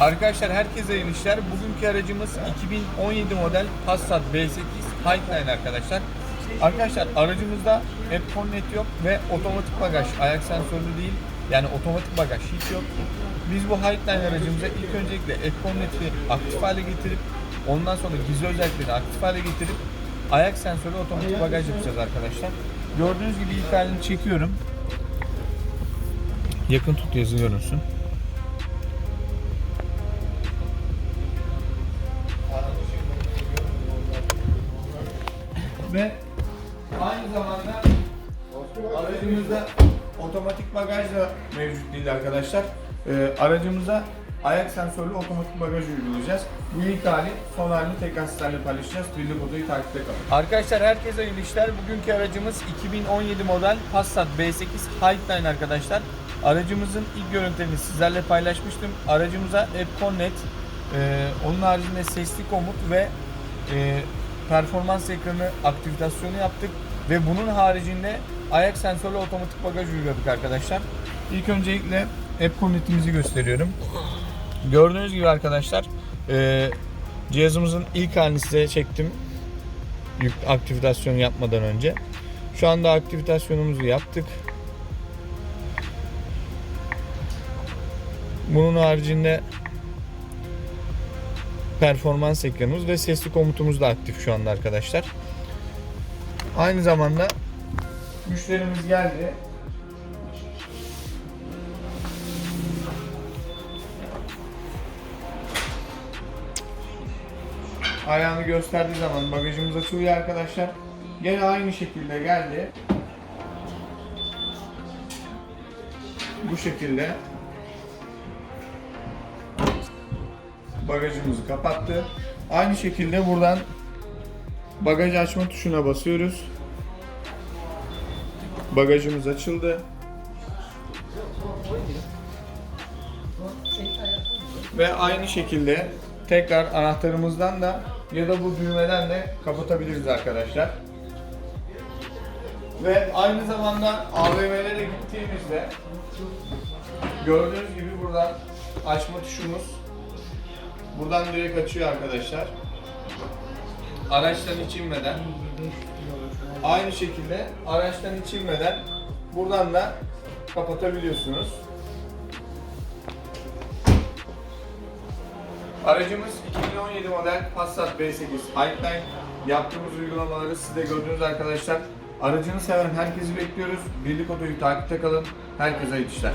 Arkadaşlar herkese hayırlı işler. Bugünkü aracımız 2017 model Passat B8 Highline arkadaşlar. Arkadaşlar aracımızda Epcon net yok ve otomatik bagaj ayak sensörlü değil. Yani otomatik bagaj hiç yok. Biz bu Highline aracımıza ilk öncelikle Epcon neti aktif hale getirip ondan sonra gizli özellikleri aktif hale getirip ayak sensörlü otomatik bagaj yapacağız arkadaşlar. Gördüğünüz gibi ilk halini çekiyorum. Yakın tut yazı görünsün. Ve aynı zamanda aracımızda otomatik bagaj da mevcut değil arkadaşlar. Ee, aracımıza ayak sensörlü otomatik bagaj uygulayacağız. Bu ilk hali, son halini tekrar sizlerle paylaşacağız. Birlik odayı takipte kalın. Arkadaşlar herkese hayırlı işler. Bugünkü aracımız 2017 model Passat B8 Highline arkadaşlar. Aracımızın ilk görüntülerini sizlerle paylaşmıştım. Aracımıza Epcon Net, e, onun haricinde sesli komut ve e, performans ekranı aktivitasyonu yaptık ve bunun haricinde ayak sensörlü otomatik bagaj uyguladık arkadaşlar. İlk öncelikle app connect'imizi gösteriyorum. Gördüğünüz gibi arkadaşlar e, cihazımızın ilk halini size çektim. Yük yapmadan önce. Şu anda aktivitasyonumuzu yaptık. Bunun haricinde performans ekranımız ve sesli komutumuz da aktif şu anda arkadaşlar. Aynı zamanda müşterimiz geldi. Ayağını gösterdiği zaman bagajımız açılıyor arkadaşlar. Gene aynı şekilde geldi. Bu şekilde bagajımızı kapattı. Aynı şekilde buradan bagaj açma tuşuna basıyoruz. Bagajımız açıldı. Ve aynı şekilde tekrar anahtarımızdan da ya da bu düğmeden de kapatabiliriz arkadaşlar. Ve aynı zamanda AVM'lere gittiğimizde gördüğünüz gibi buradan açma tuşumuz Buradan direkt açıyor arkadaşlar. Araçtan hiç inmeden. Aynı şekilde araçtan hiç inmeden buradan da kapatabiliyorsunuz. Aracımız 2017 model Passat B8 Highline. Yaptığımız uygulamaları siz de gördünüz arkadaşlar. Aracını seven herkesi bekliyoruz. Birlik Oto'yu takipte kalın. Herkese iyi işler.